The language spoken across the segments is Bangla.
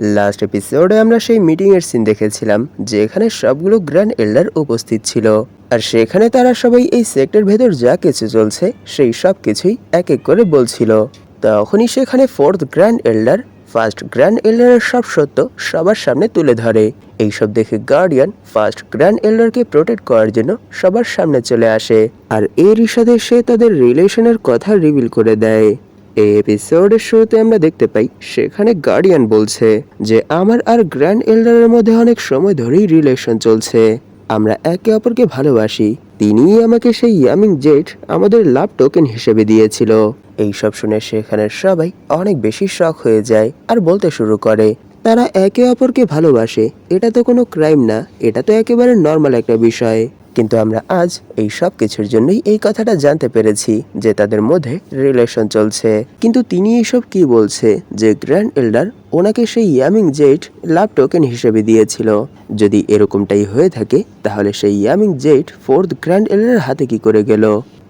লাস্ট এপিসোডে আমরা সেই মিটিং এর সিন দেখেছিলাম, যেখানে সবগুলো গ্র্যান্ড এল্ডার উপস্থিত ছিল। আর সেখানে তারা সবাই এই সেক্টর ভেতর যা কিছু চলছে, সেই সব কিছুই এক এক করে বলছিল। তখনই সেখানে fourth grand elder first grand এল্ডারের সব সত্য সবার সামনে তুলে ধরে। এইসব দেখে গার্ডিয়ান ফার্স্ট গ্র্যান্ড এল্ডারকে প্রোটেক্ট করার জন্য সবার সামনে চলে আসে। আর এরই সাথে সে তাদের রিলেশনের কথা রিভিল করে দেয়। এই এপিসোডের শুরুতে আমরা দেখতে পাই, সেখানে গার্ডিয়ান বলছে যে, আমার আর গ্র্যান্ড এল্ডারের মধ্যে অনেক সময় ধরেই রিলেশন চলছে। আমরা একে অপরকে ভালোবাসি। তিনিই আমাকে সেই ইয়ামিং জেট আমাদের লাভ টোকেন হিসেবে দিয়েছিল। এই সব শুনে সেখানে সবাই অনেক বেশি শখ হয়ে যায় আর বলতে শুরু করে, তারা একে অপরকে ভালোবাসে, এটা তো কোনো ক্রাইম না, এটা তো একেবারে নর্মাল একটা বিষয়। কিন্তু আমরা আজ এই সব কিছুর জন্যই এই কথাটা জানতে পেরেছি যে তাদের মধ্যে রিলেশন চলছে। কিন্তু তিনি এইসব কি বলছে যে গ্র্যান্ড এল্ডার ওনাকে সেই ইয়ামিং জেট লাভ টোকেন হিসেবে দিয়েছিল? যদি এরকমটাই হয়ে থাকে, তাহলে সেই ইয়ামিং জেট ফোর্থ গ্র্যান্ড এল্ডার হাতে কি করে গেল?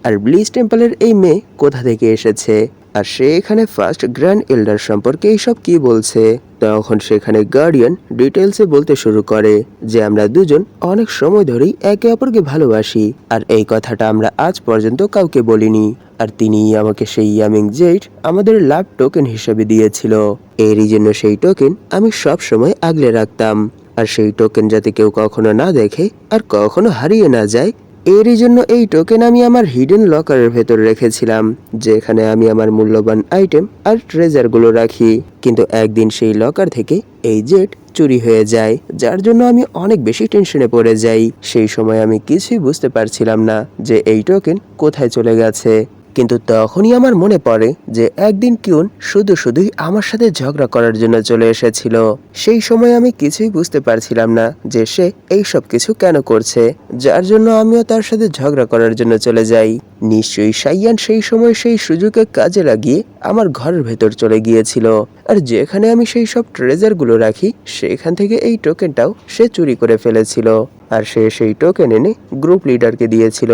আর ব্লিজ টেম্পলের এই মেয়ে কোথা থেকে এসেছে? আর সে এখানে ফার্স্ট গ্র্যান্ড এল্ডার সম্পর্কে এইসব কি বলছে? তখন সেখানে গার্ডিয়ান ডিটেলসে বলতে শুরু করে যে আমরা দুজন অনেক সময় ধরেই একে অপরকে ভালোবাসি আর এই কথাটা আমরা আজ পর্যন্ত কাউকে বলিনি। আর তিনি আমাকে সেই ইয়ামিং জেট আমাদের লাভ টোকেন হিসেবে দিয়েছিল। এরই জন্য সেই টোকেন আমি সব সময় আগলে রাখতাম। আর সেই টোকেন যাতে কেউ কখনো না দেখে আর কখনো হারিয়ে না যায় এরই জন্য এই টোকেন আমি আমার হিডেন লকারের ভেতর রেখেছিলাম, যেখানে আমি আমার মূল্যবান আইটেম আর ট্রেজারগুলো রাখি। কিন্তু একদিন সেই লকার থেকে এই জেট চুরি হয়ে যায়, যার জন্য আমি অনেক বেশি টেনশনে পড়ে যাই। সেই সময় আমি কিছুই বুঝতে পারছিলাম না যে এই টোকেন কোথায় চলে গেছে। কিন্তু তখনই আমার মনে পড়ে যে একদিন কিউন শুধু শুধুই আমার সাথে ঝগড়া করার জন্য চলে এসেছিল। সেই সময় আমি কিছুই বুঝতে পারছিলাম না যে সে এই সব কিছু কেন করছে, যার জন্য আমিও তার সাথে ঝগড়া করার জন্য চলে যাই। নিশ্চয়ই সাইয়ান সেই সময় সেই সুযোগে কাজে লাগিয়ে আমার ঘরের ভেতর চলে গিয়েছিল। আর যেখানে আমি সেই সব ট্রেজারগুলো রাখি, সেখান থেকে এই টোকেনটাও সে চুরি করে ফেলেছিল। আর সে সেই টোকেন এনে গ্রুপ লিডারকে দিয়েছিল।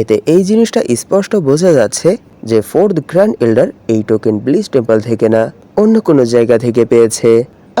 এতে এই জিনিসটা স্পষ্ট বোঝা যাচ্ছে যে ফোর্থ গ্র্যান্ড এল্ডার এই টোকেন ব্লিজ টেম্পল থেকে না, অন্য কোনো জায়গা থেকে পেয়েছে।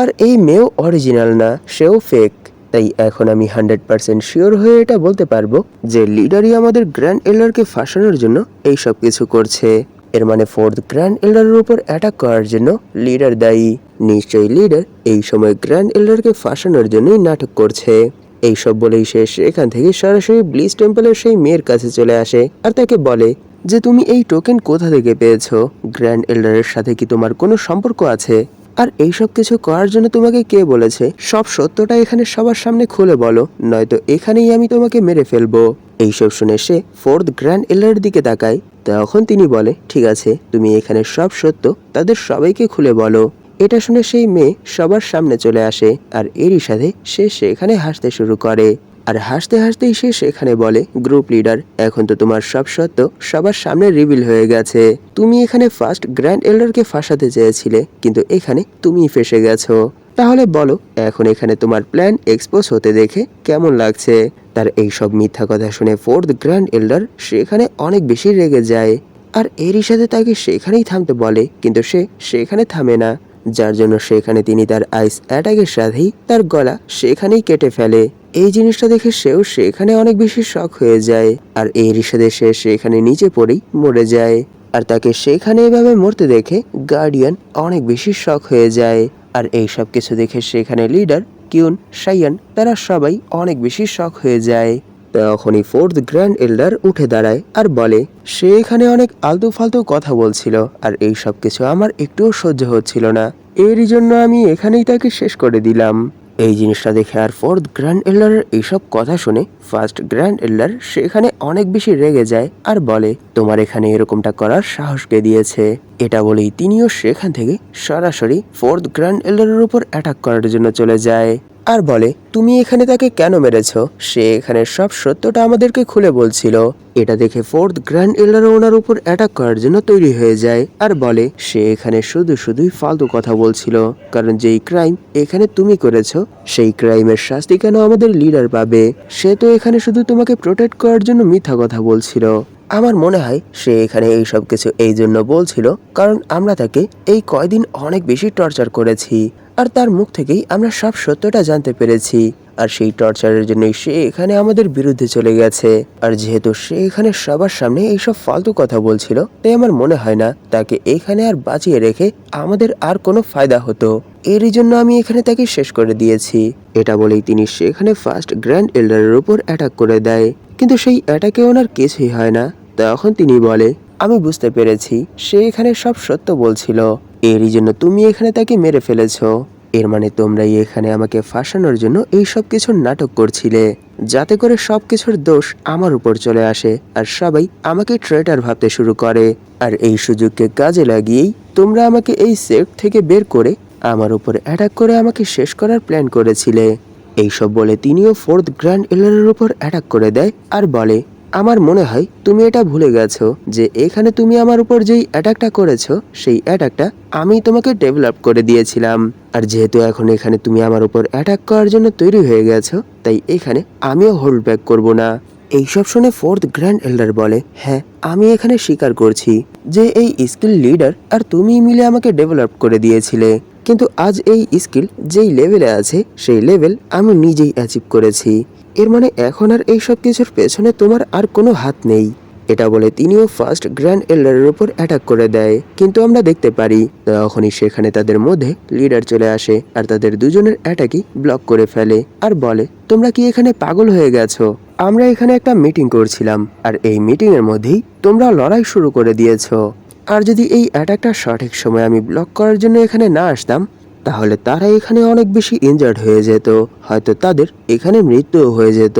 আর এই মেয়েও অরিজিনাল না, সেও ফেক তাই এখন আমি হান্ড্রেড পার্সেন্ট শিওর হয়ে এটা বলতে পারব যে লিডারই আমাদের গ্র্যান্ড এল্ডারকে ফাঁসানোর জন্য এই সব কিছু করছে। এর মানে ফোর্থ গ্র্যান্ড এল্ডারের উপর অ্যাটাক করার জন্য লিডার দায়ী। নিশ্চয়ই লিডার এই সময় গ্র্যান্ড এল্ডারকে ফাঁসানোর জন্যই নাটক করছে। এইসব বলেই সে সেখান থেকে সরাসরি ব্লিজ টেম্পলের সেই মেয়ের কাছে চলে আসে আর তাকে বলে যে, তুমি এই টোকেন কোথা থেকে পেয়েছ? গ্র্যান্ড এল্ডারের সাথে কি তোমার কোনো সম্পর্ক আছে? আর এইসব কিছু করার জন্য তোমাকে কে বলেছে? সব সত্যটা এখানে সবার সামনে খুলে বলো, নয়তো এখানেই আমি তোমাকে মেরে ফেলব। এইসব শুনে সে ফোর্থ গ্র্যান্ড এল্ডারের দিকে তাকায়। তখন তিনি বলে, ঠিক আছে, তুমি এখানে সব সত্য, তাদের সবাইকে খুলে বলো। এটা শুনে সেই মেয়ে সবার সামনে চলে আসে আর এরই সাথে সে সেখানে হাসতে শুরু করে। আর হাসতে হাসতেই সে সেখানে বলে, গ্রুপ লিডার, এখন তো তোমার সব সত্য, সবার সামনে রিভিল হয়ে গেছে। তুমি এখানে ফার্স্ট গ্র্যান্ড এল্ডারকে ফাঁসাতে চেয়েছিলে, কিন্তু এখানে তুমিই ফেসে গেছো। তাহলে বলো, এখন এখানে তোমার প্ল্যান এক্সপোজ হতে দেখে কেমন লাগছে? তার এই সব মিথ্যা কথা শুনে ফোর্থ গ্র্যান্ড এল্ডার সেখানে অনেক বেশি রেগে যায়। আর এরই সাথে তাকে সেখানেই থামতে বলে, কিন্তু সে সেখানে থামে না। যার জন্য সেখানে তিনি তার আইস অ্যাটাকের সাথেই তার গলা সেখানেই কেটে ফেলে। এই জিনিসটা দেখে সেও সেখানে অনেক বেশি শখ হয়ে যায় আর এরই সাথে সে সেখানে নিচে পড়েই মরে যায়। আর তাকে সেখানে এভাবে মরতে দেখে গার্ডিয়ান অনেক বেশি শখ হয়ে যায়। আর এই সব কিছু দেখে সেখানে লিডার কিউন, সাইয়ান, তারা সবাই অনেক বেশি শখ হয়ে যায়। তখনই ফোর্থ গ্র্যান্ড এল্ডার উঠে দাঁড়ায় আর বলে, সে এখানে অনেক আলতু ফালতু কথা বলছিল আর এই সব কিছু আমার একটুও সহ্য হচ্ছিল না। এরই জন্য আমি এখানেই তাকে শেষ করে দিলাম। এই জিনিসটা দেখে আর ফোর্থ গ্র্যান্ড এল্ডারের এইসব কথা শুনে ফার্স্ট গ্র্যান্ড এল্ডার সেখানে অনেক বেশি রেগে যায় আর বলে, তোমার এখানে এরকমটা করার সাহস কে দিয়েছে? এটা বলেই তিনিও সেখান থেকে সরাসরি ফোর্থ গ্র্যান্ড এল্ডারের উপর অ্যাটাক করার জন্য চলে যায়। আর বলে, তুমি এখানে তাকে কেন মেরেছ? সে এখানে সব সত্যটা আমাদেরকে খুলে বলছিল। এটা দেখে ফোর্থ গ্র্যান্ড এল্ডার ওনার উপর অ্যাটাক করার জন্য তৈরি হয়ে যায়। আর বলে, সে এখানে শুধু শুধুই ফালতু কথা বলছিল। কারণ যেই ক্রাইম এখানে তুমি করেছ, সেই ক্রাইমের শাস্তি কেন আমাদের লিডার পাবে? সে তো এখানে শুধু তোমাকে প্রোটেক্ট করার জন্য মিথ্যা কথা বলছিল। আমার মনে হয় সে এখানে এই সব কিছু এই জন্য বলছিল কারণ আমরা তাকে এই কয়দিন অনেক বেশি টর্চার করেছি। আর তার মুখ থেকেই আমরা সব সত্যটা জানতে পেরেছি। আর সেই টর্চারের জন্যই সে এখানে আমাদের বিরুদ্ধে চলে গেছে। আর যেহেতু সে এখানে সবার সামনে এইসব ফালতু কথা বলছিল, তাই আমার মনে হয় না তাকে এখানে আর বাঁচিয়ে রেখে আমাদের আর কোনো ফায়দা হতো। এরই জন্য আমি এখানে তাকে শেষ করে দিয়েছি। এটা বলেই তিনি সেখানে ফার্স্ট গ্র্যান্ড এল্ডারের উপর অ্যাটাক করে দেয়। কিন্তু সেই অ্যাটাকে ওনার কিছুই হয় না। তখন তিনি বলে, আমি বুঝতে পেরেছি, সে এখানে সব সত্য বলছিল। এরই জন্য তুমি এখানে তাকে মেরে ফেলেছ। এর মানে তোমরাই এখানে আমাকে ফাঁসানোর জন্য এই সব কিছুর নাটক করছিলে, যাতে করে সব কিছুর দোষ আমার উপর চলে আসে আর সবাই আমাকে ট্রেটার ভাবতে শুরু করে। আর এই সুযোগকে কাজে লাগিয়েই তোমরা আমাকে এই সেট থেকে বের করে আমার উপর অ্যাটাক করে আমাকে শেষ করার প্ল্যান করেছিলে। এইসব বলে তিনিও ফোর্থ গ্র্যান্ড এলারের উপর অ্যাটাক করে দেয় আর বলে আমার মনে হয় তুমি এটা ভুলে গেছো যে এখানে তুমি আমার উপর যেই অ্যাটাকটা করেছ, সেই অ্যাটাকটা আমি তোমাকে ডেভেলপ করে দিয়েছিলাম। আর যেহেতু এখন এখানে তুমি আমার উপর অ্যাটাক করার জন্য তৈরি হয়ে গেছো, তাই এখানে আমিও হোল্ড ব্যাক করব না। এইসব শুনে ফোর্থ গ্র্যান্ড এল্ডার বলে হ্যাঁ আমি এখানে স্বীকার করছি যে এই স্কিল লিডার আর তুমি মিলে আমাকে ডেভেলপ করে দিয়েছিলে। কিন্তু আজ এই স্কিল যেই লেভেলে আছে, সেই লেভেল আমি নিজেই অ্যাচিভ করেছি। এর মানে এখন আর এই সব কিছুর পেছনে তোমার আর কোনো হাত নেই। এটা বলে তিনিও ফার্স্ট গ্র্যান্ড এল্ডারের উপর অ্যাটাক করে দেয়। কিন্তু আমরা দেখতে পারি, তখনই সেখানে তাদের মধ্যে লিডার চলে আসে আর তাদের দুজনের অ্যাটাকই ব্লক করে ফেলে আর বলে, তোমরা কি এখানে পাগল হয়ে গেছো? আমরা এখানে একটা মিটিং করছিলাম আর এই মিটিং এর মধ্যেই তোমরা লড়াই শুরু করে দিয়েছ। আর যদি এই অ্যাটাকটা সঠিক সময় আমি ব্লক করার জন্য এখানে না আসতাম, তাহলে তারা এখানে অনেক বেশি ইনজার্ড হয়ে যেত। হয়তো তাদের এখানে মৃত্যুও হয়ে যেত।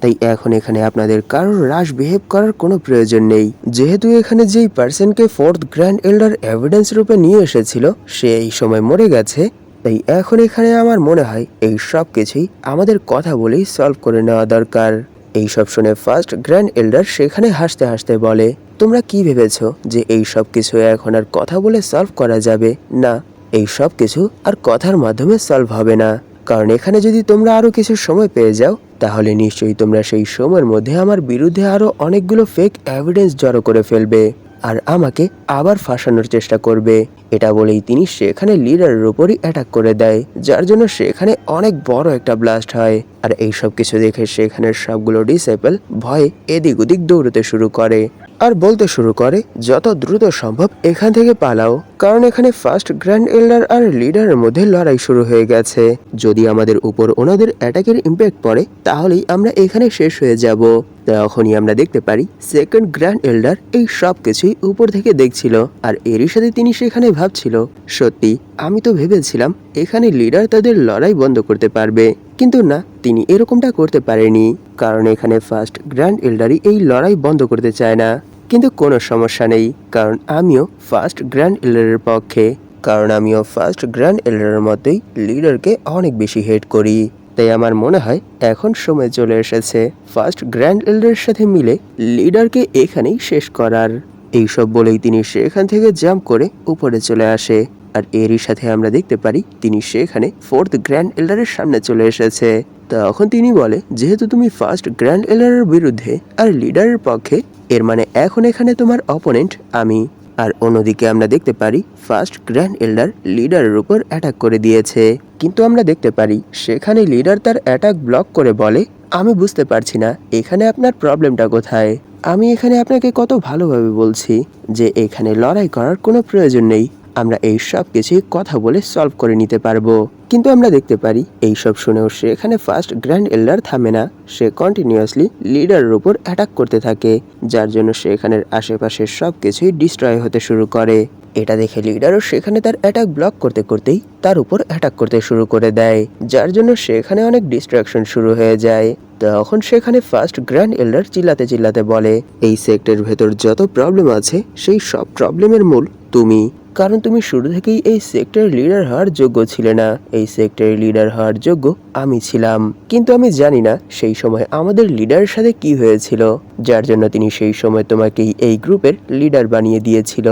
তাই এখন এখানে আপনাদের কারোর রাশ বিহেভ করার কোনো প্রয়োজন নেই। যেহেতু এখানে যেই পার্সনকে ফোর্থ গ্র্যান্ড এল্ডার এভিডেন্স রূপে নিয়ে এসেছিল, সে এই সময় মরে গেছে। তাই এখন এখানে আমার মনে হয় এই সব কিছুই আমাদের কথা বলেই সলভ করে নেওয়া দরকার। এই সব শুনে ফার্স্ট গ্র্যান্ড এল্ডার সেখানে হাসতে হাসতে বলে, তোমরা কি ভেবেছো যে এই সব কিছু এখন আর কথা বলে সলভ করা যাবে? না এই সব কিছু আর কথার মাধ্যমে সলভ হবে না। কারণ এখানে যদি তোমরা আরও কিছু সময় পেয়ে যাও, তাহলে নিশ্চয়ই তোমরা সেই সময়ের মধ্যে আমার বিরুদ্ধে আরও অনেকগুলো ফেক এভিডেন্স জড়ো করে ফেলবে আর আমাকে আবার ফাঁসানোর চেষ্টা করবে। এটা বলেই তিনি সেখানে লিডারের উপরই অ্যাটাক করে দেয়, যার জন্য সেখানে অনেক বড় একটা ব্লাস্ট হয়। আর এই সব কিছু দেখে সেখানের সবগুলো ডিসেবল ভয়ে এদিক ওদিক দৌড়তে শুরু করে। আর বলতে শুরু করে, যত দ্রুত সম্ভব এখান থেকে পালাও। কারণ এখানে ফার্স্ট গ্র্যান্ড এল্ডার আর লিডারের মধ্যে লড়াই শুরু হয়ে গেছে। যদি আমাদের উপর ওনাদের অ্যাটাকের ইম্প্যাক্ট পড়ে, তাহলেই আমরা এখানে শেষ হয়ে যাব। তখনই আমরা দেখতে পারি সেকেন্ড গ্র্যান্ড এল্ডার এই সব কিছুই উপর থেকে দেখছিল, আর এরই সাথে তিনি সেখানে ভাবছিল, সত্যি, আমি তো ভেবেছিলাম এখানে লিডার তাদের লড়াই বন্ধ করতে পারবে। কিন্তু না, তিনি এরকমটা করতে পারেনি, কারণ এখানে ফার্স্ট গ্র্যান্ড এল্ডারই এই লড়াই বন্ধ করতে চায় না। কিন্তু কোনো সমস্যা নেই, কারণ আমিও ফার্স্ট গ্র্যান্ড এল্ডারের পক্ষে, কারণ আমিও ফার্স্ট গ্র্যান্ড এল্ডারের মতোই লিডারকে অনেক বেশি হেট করি। তাই আমার মনে হয় এখন সময় চলে এসেছে ফার্স্ট গ্র্যান্ড এল্ডারের সাথে মিলে লিডারকে এখানেই শেষ করার। এইসব বলেই তিনি সেখান থেকে জাম্প করে উপরে চলে আসে। আর এরই সাথে আমরা দেখতে পারি তিনি সেখানে ফোর্থ গ্র্যান্ড এল্ডারের সামনে চলে এসেছে। তখন তিনি বলে, যেহেতু তুমি ফার্স্ট গ্র্যান্ড এল্ডারের বিরুদ্ধে আর লিডারের পক্ষে, এর মানে এখন এখানে তোমার অপোনেন্ট আমি। আর অন্যদিকে আমরা দেখতে পারি ফার্স্ট গ্র্যান্ড এল্ডার লিডারের উপর অ্যাটাক করে দিয়েছে। কিন্তু আমরা দেখতে পারি, সেখানে লিডার তার অ্যাটাক ব্লক করে বলে, আমি বুঝতে পারছি না, এখানে আপনার প্রবলেমটা কোথায়? আমি এখানে আপনাকে কত ভালোভাবে বলছি যে এখানে লড়াই করার কোনো প্রয়োজন নেই। আমরা এই সব কিছুই কথা বলে সলভ করে নিতে পারব। কিন্তু আমরা দেখতে পারি, এই সব শুনেও সে এখানে ফার্স্ট গ্র্যান্ড এল্ডার থামে না। সে কন্টিনিউয়াসলি লিডারের উপর অ্যাটাক করতে থাকে, যার জন্য সে এখানের আশেপাশের সব কিছুই ডিস্ট্রয় হতে শুরু করে। এটা দেখে লিডারও সেখানে তার অ্যাটাক ব্লক করতে করতেই তার উপর অ্যাটাক করতে শুরু করে দেয়, যার জন্য সেখানে অনেক ডিস্ট্রাকশন শুরু হয়ে যায়। তখন সেখানে ফার্স্ট গ্র্যান্ড এল্ডার চিল্লাতে চিল্লাতে বলে, এই সেক্টরের ভেতর যত প্রবলেম আছে, সেই সব প্রবলেমের মূল তুমি। কারণ তুমি শুরু থেকেই এই সেক্টরের লিডার হওয়ার যোগ্য ছিলে না। এই সেক্টরের লিডার হওয়ার যোগ্য আমি ছিলাম। কিন্তু আমি জানি না সেই সময় আমাদের লিডারের সাথে কি হয়েছিল, যার জন্য তিনি সেই সময় তোমাকেই এই গ্রুপের লিডার বানিয়ে দিয়েছিল।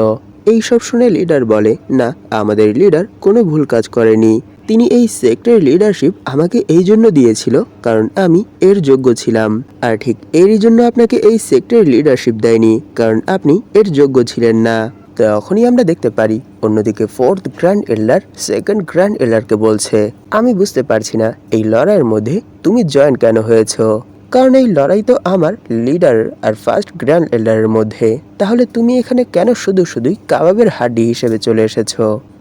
এই সব শুনে লিডার বলে, না, আমাদের লিডার কোনো ভুল কাজ করেনি। তিনি এই সেক্টরের লিডারশিপ আমাকে এই জন্য দিয়েছিল কারণ আমি এর যোগ্য ছিলাম। আর ঠিক এরই জন্য আপনাকে এই সেক্টরের লিডারশিপ দেয়নি কারণ আপনি এর যোগ্য ছিলেন না। তখনই আমরা দেখতে পারি, অন্যদিকে fourth grand elder second grand এল্ডারকে বলছে, আমি বুঝতে পারছি না, এই লড়াইয়ের মধ্যে তুমি জয়েন কেন হয়েছো? কারণ এই লড়াই তো আমার লিডার আর ফার্স্ট গ্র্যান্ড এল্ডারের মধ্যে। তাহলে তুমি এখানে কেন শুধু শুধুই কাবাবের হাড্ডি হিসেবে চলে এসেছ?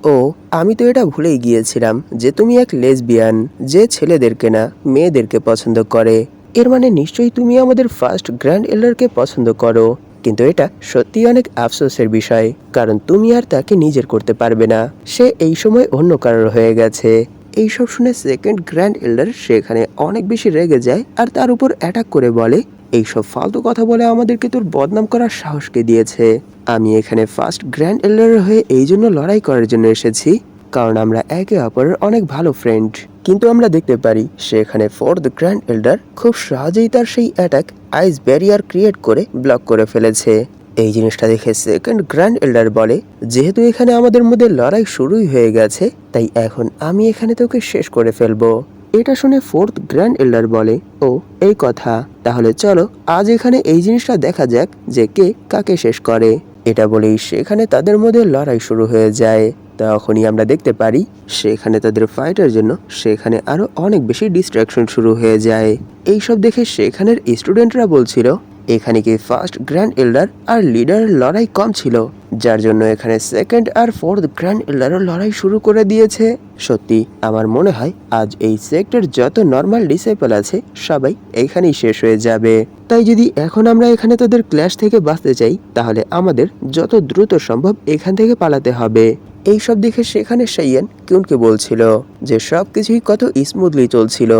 ও, আমি তো এটা ভুলেই গিয়েছিলাম যে তুমি এক লেসবিয়ান যে ছেলেদেরকে না, মেয়েদেরকে পছন্দ করে। এর মানে নিশ্চয়ই তুমি আমাদের ফার্স্ট গ্র্যান্ড এল্ডারকে পছন্দ করো। কিন্তু এটা সত্যি অনেক আফসোসের বিষয়, কারণ তুমি আর তাকে নিজের করতে পারবে না। সে এই সময় অন্য কারোর হয়ে গেছে। এইসব শুনে সেকেন্ড গ্র্যান্ড এল্ডার সেখানে অনেক বেশি রেগে যায় আর তার উপর অ্যাটাক করে বলে, এইসব ফালতু কথা বলে আমাদেরকে তোর বদনাম করার সাহসকে দিয়েছে? আমি এখানে ফার্স্ট গ্র্যান্ড এল্ডারের হয়ে এই জন্য লড়াই করার জন্য এসেছি, কারণ আমরা একে অপরের অনেক ভালো ফ্রেন্ড কিন্তু আমরা দেখতে পারি সেখানে ফোর্থ গ্র্যান্ড এল্ডার খুব সহজেই তার সেই অ্যাটাক আইস ব্যারিয়ার ক্রিয়েট করে ব্লক করে ফেলেছে। এই জিনিসটা দেখে সেকেন্ড গ্র্যান্ড এল্ডার বলে, যেহেতু এখানে আমাদের মধ্যে লড়াই শুরুই হয়ে গেছে, তাই এখন আমি এখানে তোকে শেষ করে ফেলব। এটা শুনে ফোর্থ গ্র্যান্ড এল্ডার বলে, ও, এই কথা। তাহলে চলো আজ এখানে এই জিনিসটা দেখা যাক যে কে কাকে শেষ করে। এটা বলেই সেখানে তাদের মধ্যে লড়াই শুরু হয়ে যায়। তখনই আমরা দেখতে পারি সেখানে তাদের ফাইটের জন্য সেখানে আরও অনেক বেশি ডিস্ট্রাকশন শুরু হয়ে যায়। এইসব দেখে সেখানের স্টুডেন্টরা বলছিল, এখানে কি ফার্স্ট গ্র্যান্ড এল্ডার আর লিডার লড়াই কম ছিল? যার জন্য এখানে সেকেন্ড আর ফোর্থ গ্র্যান্ড এল্ডারও লড়াই শুরু করে দিয়েছে। সত্যি, আমার মনে হয় আজ এই সেক্টর যত নর্মাল ডিসেবল আছে, সবাই এখানেই শেষ হয়ে যাবে। তাই যদি এখন আমরা এখানে তাদের ক্ল্যাশ থেকে বাঁচতে চাই, তাহলে আমাদের যত দ্রুত সম্ভব এখান থেকে পালাতে হবে। এই সব দেখে সেখানে সাইয়ান কিউনকে বলছিল যে সব কিছুই কত স্মুথলি চলছিল।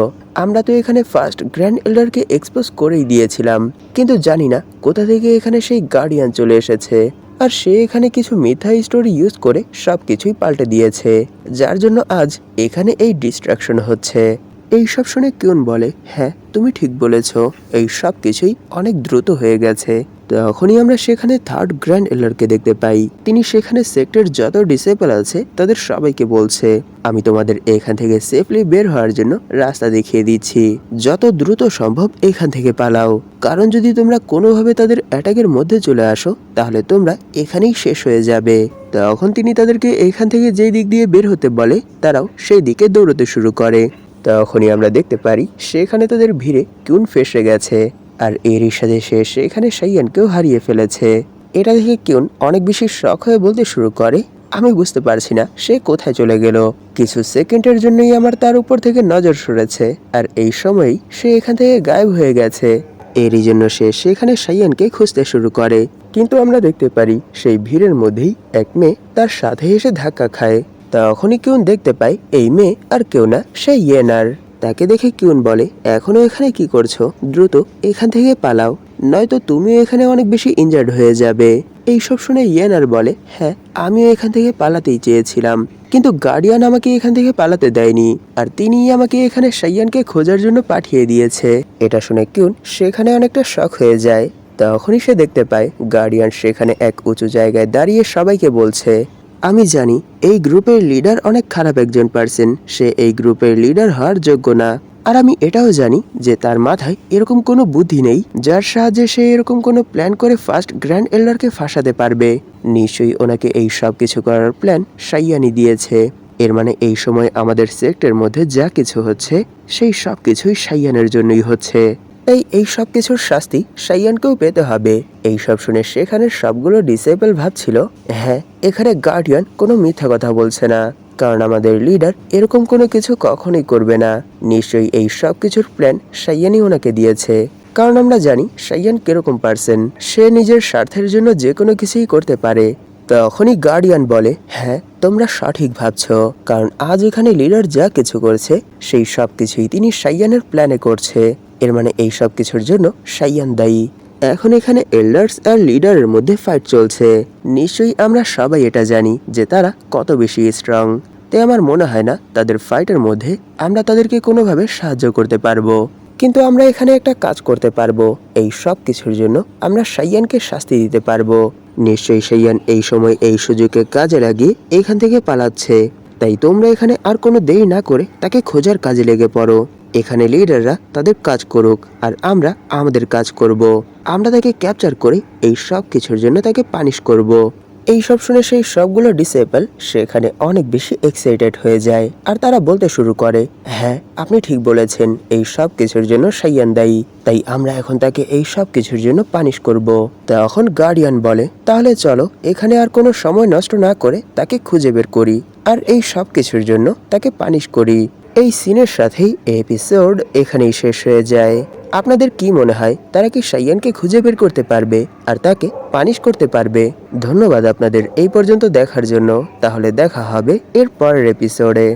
আমরা তো এখানে ফার্স্ট গ্র্যান্ড এল্ডারকে এক্সপোজ করেই দিয়েছিলাম, কিন্তু জানি না কোথা থেকে এখানে সেই গার্ডিয়ান চলে এসেছে। আর সে এখানে কিছু মিথ্যা স্টোরি ইউজ করে সব কিছুই পাল্টে দিয়েছে, যার জন্য আজ এখানে এই ডিস্ট্রাকশন হচ্ছে। এই সব শুনে কিউন বলে হ্যাঁ তুমি ঠিক বলেছ। এই সব কিছুই অনেক দ্রুত হয়ে গেছে। তখনই আমরা সেখানে থার্ড গ্র্যান্ড এলারকে দেখতে পাই। তিনি সেখানে সেক্টর যত ডিসেবল আছে, তাদের সবাইকে বলছে, আমি তোমাদের এখান থেকে সেফলি বের হওয়ার জন্য রাস্তা দেখিয়ে দিচ্ছি। যত দ্রুত সম্ভব এখান থেকে পালাও। কারণ যদি তোমরা কোনোভাবে তাদের অ্যাটাকের মধ্যে চলে আসো, তাহলে তোমরা এখানেই শেষ হয়ে যাবে। তখন তিনি তাদেরকে এখান থেকে যেই দিক দিয়ে বের হতে বলে, তারাও সেই দিকে দৌড়তে শুরু করে। তখনই আমরা দেখতে পারি, সেখানে তাদের ভিড়ে কিউন ফেসে গেছে আর এরই সাথে সে সেখানে সাইয়ানকেও হারিয়ে ফেলেছে। এটা দেখে কিউন অনেক বেশি শখ হয়ে বলতে শুরু করে, আমি বুঝতে পারছি না, সে কোথায় চলে গেল? কিছু সেকেন্ডের জন্যই আমার তার উপর থেকে নজর সরেছে আর এই সময়ই সে এখান থেকে গায়েব হয়ে গেছে। এরই জন্য সে সেখানে সাইয়ানকে খুঁজতে শুরু করে। কিন্তু আমরা দেখতে পারি, সেই ভিড়ের মধ্যেই এক মেয়ে তার সাথে এসে ধাক্কা খায়। তখনই কিউন দেখতে পায় এই মেয়ে আর কেউ না, সে ইয়েনার। তাকে দেখে কিউন বলে, এখনও এখানে কি করছ? দ্রুত এখান থেকে পালাও, নয়তো তুমিও এখানে অনেক বেশি ইনজার্ড হয়ে যাবে। এইসব শুনে ইয়েনার বলে হ্যাঁ আমিও এখান থেকে পালাতেই চেয়েছিলাম, কিন্তু গার্ডিয়ান আমাকে এখান থেকে পালাতে দেয়নি, আর তিনিই আমাকে এখানে সাইয়ানকে খোঁজার জন্য পাঠিয়ে দিয়েছে। এটা শুনে কিউন সেখানে অনেকটা শখ হয়ে যায়। তখনই সে দেখতে পায়, গার্ডিয়ান সেখানে এক উঁচু জায়গায় দাঁড়িয়ে সবাইকে বলছে আমি জানি এই গ্রুপের লিডার অনেক খারাপ একজন পার্সন সে এই গ্রুপের লিডার হওয়ার যোগ্য না। আর আমি এটাও জানি যে তার মাথায় এরকম কোনো বুদ্ধি নেই, যার সাহায্যে সে এরকম কোনো প্ল্যান করে ফার্স্ট গ্র্যান্ড এল্ডারকে ফাঁসাতে পারবে। নিশ্চয়ই ওনাকে এই সব কিছু করার প্ল্যান সাইয়ানি দিয়েছে। এর মানে এই সময় আমাদের সেক্টের মধ্যে যা কিছু হচ্ছে, সেই সব কিছুই সাইয়ানের জন্যই হচ্ছে। তাই এই সব কিছুর শাস্তি সাইয়ানকেও পেতে হবে। এই সব শুনে সেখানে সবগুলো ডিসেবল ভাবছিল হ্যাঁ এখানে গার্ডিয়ান কোনো মিথ্যা কথা বলছে না, কারণ আমাদের লিডার এরকম কোনো কিছু কখনোই করবে না। নিশ্চয়ই এই সব কিছুর প্ল্যান সাইয়ানই ওনাকে দিয়েছে। কারণ আমরা জানি সাইয়ান কীরকম পার্সন সে নিজের স্বার্থের জন্য যে কোনো কিছুই করতে পারে। তখনই গার্ডিয়ান বলে হ্যাঁ তোমরা সঠিক ভাবছ, কারণ আজ এখানে লিডার যা কিছু করছে, সেই সব কিছুই তিনি সাইয়ানের প্ল্যানে করছে। এর মানে এই সব কিছুর জন্য সাইয়ান দায়ী। এখন এখানে এল্ডার্স আর লিডারের মধ্যে ফাইট চলছে। নিশ্চয়ই আমরা সবাই এটা জানি যে তারা কত বেশি স্ট্রং তাই আমার মনে হয় না তাদের ফাইটের মধ্যে আমরা তাদেরকে কোনোভাবে সাহায্য করতে পারব। কিন্তু আমরা এখানে একটা কাজ করতে পারব। এই সব কিছুর জন্য আমরা সাইয়ানকে শাস্তি দিতে পারব। নিশ্চয়ই সাইয়ান এই সময় এই সুযোগকে কাজে লাগিয়ে এখান থেকে পালাচ্ছে। তাই তোমরা এখানে আর কোনো দেরি না করে তাকে খোঁজার কাজে লেগে পড়ো। এখানে লিডাররা তাদের কাজ করুক আর আমরা আমাদের কাজ করব। আমরা তাকে ক্যাপচার করে এই সব কিছুর জন্য তাকে পানিশ করব। এই সব শুনে সেই সবগুলো ডিসেবল সেখানে অনেক বেশি এক্সাইটেড হয়ে যায় আর তারা বলতে শুরু করে হ্যাঁ আপনি ঠিক বলেছেন, এই সব কিছুর জন্য সাইয়ান দায়ী তাই আমরা এখন তাকে এই সব কিছুর জন্য পানিশ করব তখন গার্ডিয়ান বলে, তাহলে চলো, এখানে আর কোনো সময় নষ্ট না করে তাকে খুঁজে বের করি আর এই সব কিছুর জন্য তাকে পানিশ করি এই সিনের সাথেই এপিসোড এখানেই শেষ হয়ে যায়। আপনাদের কি মনে হয়, তারা কি সাইয়ানকে খুঁজে বের করতে পারবে আর তাকে পানিশ করতে পারবে? ধন্যবাদ আপনাদের এই পর্যন্ত দেখার জন্য। তাহলে দেখা হবে এর পরের এপিসোডে